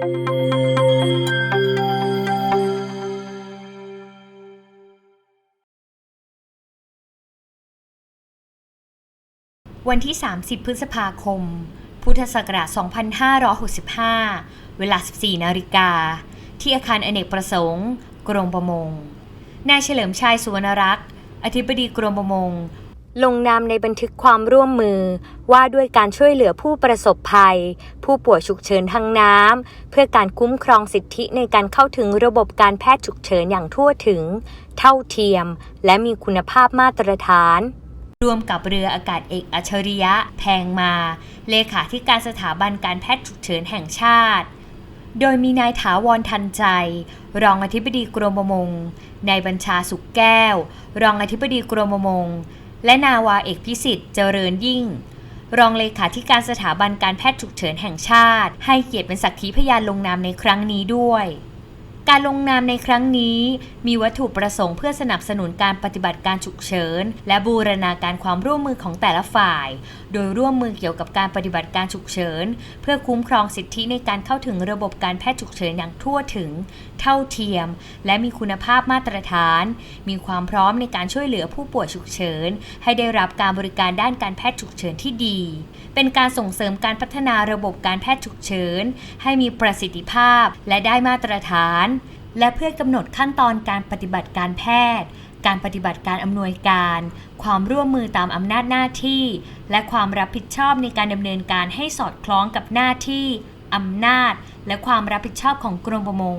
วันที่ 30 พฤษภาคม พุทธศักราช 2565 เวลา 14 นาฬิกา ที่อาคารอเนกประสงค์ กรมประมง นายเฉลิมชัยสุวรรณรักษ์ อธิบดีกรมประมง ลงนามในบันทึกความร่วมมือว่าด้วยการช่วยเหลือผู้ประสบภัย ผู้ป่วยฉุกเฉินทางน้ำเพื่อการคุ้มครองสิทธิในการเข้าถึงระบบการแพทย์ฉุกเฉินอย่างทั่วถึง เท่าเทียม และมีคุณภาพมาตรฐาน รวมกับเรืออากาศเอกอัจฉริยะแพงมา เลขาธิการสถาบันการแพทย์ฉุกเฉินแห่งชาติ โดยมีนายถาวรทันใจ รองอธิบดีกรมประมงนายบัญชาสุขแก้ว รองอธิบดีกรมประมง และนาวาเอกพิสิทธิ์เจริญยิ่ง รองเลขาธิการสถาบันการแพทย์ฉุกเฉินแห่งชาติ ให้เกียรติเป็นสักขีพยานลงนามในครั้งนี้ด้วย การลงนามในครั้งนี้ มีวัตถุประสงค์เพื่อสนับสนุนการปฏิบัติการฉุกเฉิน และบูรณาการความร่วมมือของแต่ละฝ่าย โดยร่วมมือเกี่ยวกับการปฏิบัติการฉุกเฉิน เพื่อคุ้มครองสิทธิในการเข้าถึงระบบการแพทย์ฉุกเฉินอย่างทั่วถึง เท่าเทียม และมีคุณภาพมาตรฐาน มีความพร้อมในการช่วยเหลือผู้ป่วยฉุกเฉิน ให้ได้รับการบริการด้านการแพทย์ฉุกเฉินที่ดี เป็นการส่งเสริมการพัฒนาระบบการแพทย์ฉุกเฉิน ให้มีประสิทธิภาพและได้มาตรฐาน และเพื่อกำหนดขั้นตอนการปฏิบัติการแพทย์ การปฏิบัติการอำนวยการ ความร่วมมือตามอำนาจหน้าที่ และความรับผิดชอบในการดำเนินการให้สอดคล้องกับหน้าที่อำนาจ และความรับผิดชอบของกรมประมง